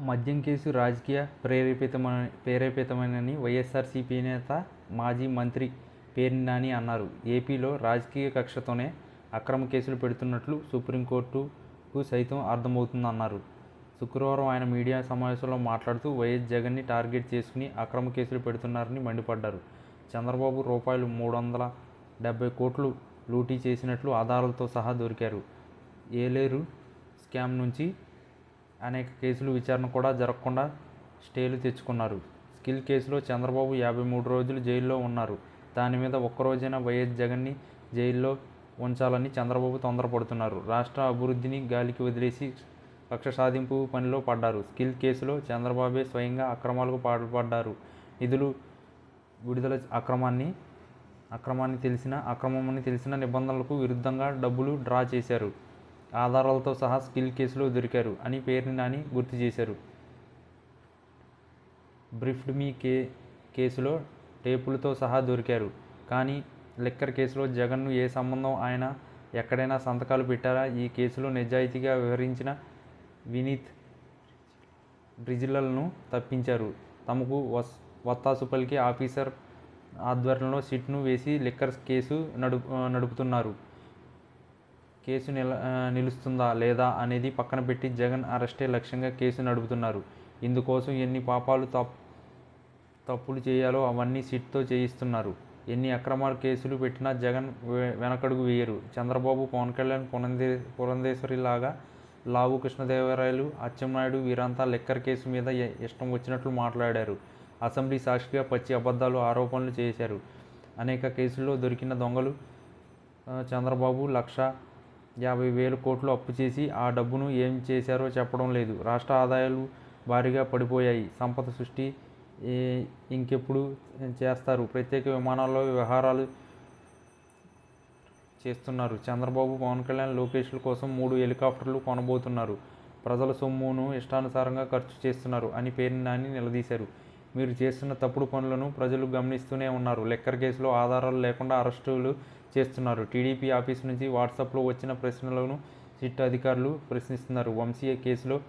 మద్యం కేసు రాజకీయ ప్రేరేపితమని ప్రేరేపితమైనని వైఎస్ఆర్సీపీ నేత మాజీ మంత్రి పేర్ని నాని అన్నారు. ఏపీలో రాజకీయ కక్షతోనే అక్రమ కేసులు పెడుతున్నట్లు సుప్రీంకోర్టుకు సైతం అర్థమవుతుందన్నారు. శుక్రవారం ఆయన మీడియా సమావేశంలో మాట్లాడుతూ వైఎస్ జగన్ని టార్గెట్ చేసుకుని అక్రమ కేసులు పెడుతున్నారని మండిపడ్డారు. చంద్రబాబు రూపాయలు మూడు వందల డెబ్బై కోట్లు లూటీ చేసినట్లు ఆధారాలతో సహా దొరికారు. ఏలేరు స్కామ్ నుంచి అనేక కేసులు విచారణ కూడా జరగకుండా స్టేలు తెచ్చుకున్నారు. స్కిల్ కేసులో చంద్రబాబు యాభై మూడు రోజులు జైల్లో ఉన్నారు. దాని మీద ఒక్కరోజైనా వైఎస్ జగన్ని జైల్లో ఉంచాలని చంద్రబాబు తొందరపడుతున్నారు. రాష్ట్ర అభివృద్ధిని గాలికి వదిలేసి కక్ష సాధింపు పనిలో పడ్డారు. స్కిల్ కేసులో చంద్రబాబే స్వయంగా అక్రమాలకు పాల్పడ్డారు. నిధులు విడుదల అక్రమాన్ని అక్రమాన్ని తెలిసిన అక్రమమని తెలిసిన నిబంధనలకు విరుద్ధంగా డబ్బులు డ్రా చేశారు. ఆధారాలతో సహా స్కిల్ కేసులో దొరికారు అని పేరుని నాని గుర్తు చేశారు. బ్రిఫ్డ్ మీ కే కేసులో టేపులతో సహా దొరికారు. కానీ లిక్కర్ కేసులో జగన్ను ఏ సంబంధం ఆయన ఎక్కడైనా సంతకాలు పెట్టారా? ఈ కేసులో నిజాయితీగా వివరించిన వినీత్ బ్రిజిలలను తప్పించారు. తమకు వస్ వత్తాసు పలికి ఆఫీసర్ ఆధ్వర్యంలో సిట్ను వేసి లిక్కర్ కేసు నడుపు నడుపుతున్నారు. కేసు నిల నిలుస్తుందా లేదా అనేది పక్కన పెట్టి జగన్ అరెస్టే లక్ష్యంగా కేసు నడుపుతున్నారు. ఇందుకోసం ఎన్ని పాపాలు తప్ తప్పులు చేయాలో అవన్నీ సిట్తో చేయిస్తున్నారు. ఎన్ని అక్రమాలు కేసులు పెట్టినా జగన్ వెనకడుగు వేయరు. చంద్రబాబు పవన్ కళ్యాణ్ పురంధే పురంధేశ్వరిలాగా లావు కృష్ణదేవరాయలు అచ్చెన్నాయుడు వీరంతా లిక్కర్ కేసు మీద ఇష్టం వచ్చినట్లు మాట్లాడారు. అసెంబ్లీ సాక్షిగా పచ్చి అబద్ధాలు ఆరోపణలు చేశారు. అనేక కేసుల్లో దొరికిన దొంగలు చంద్రబాబు లక్ష యాభై వేల కోట్లు అప్పు చేసి ఆ డబ్బును ఏం చేశారో చెప్పడం లేదు. రాష్ట్ర ఆదాయాలు భారీగా పడిపోయాయి. సంపద సృష్టి ఇంకెప్పుడు చేస్తారు? ప్రత్యేక విమానాల్లో వ్యవహారాలు చేస్తున్నారు. చంద్రబాబు పవన్ కళ్యాణ్ లోకేష్ల కోసం మూడు హెలికాప్టర్లు కొనబోతున్నారు. ప్రజల సొమ్మును ఇష్టానుసారంగా ఖర్చు చేస్తున్నారు అని పేరు నాని నిలదీశారు. మీరు చేస్తున్న తప్పుడు పనులను ప్రజలు గమనిస్తూనే ఉన్నారు. లెక్కర్ కేసులో ఆధారాలు లేకుండా అరెస్టులు చేస్తున్నారు. టీడీపీ ఆఫీస్ నుంచి వాట్సాప్లో వచ్చిన ప్రశ్నలను సిట్ అధికారులు ప్రశ్నిస్తున్నారు. వంశీయ కేసులో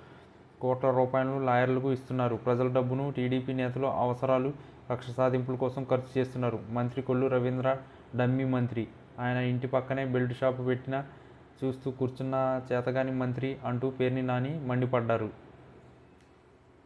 కోట్ల రూపాయలను లాయర్లకు ఇస్తున్నారు. ప్రజల డబ్బును టీడీపీ నేతలు అవసరాలు కక్ష సాధింపుల కోసం ఖర్చు చేస్తున్నారు. మంత్రి కొల్లు రవీంద్ర డమ్మీ మంత్రి. ఆయన ఇంటి పక్కనే బెల్ట్ షాపు పెట్టిన చూస్తూ కూర్చున్న చేతగాని మంత్రి అంటూ పేర్ని నాని మండిపడ్డారు.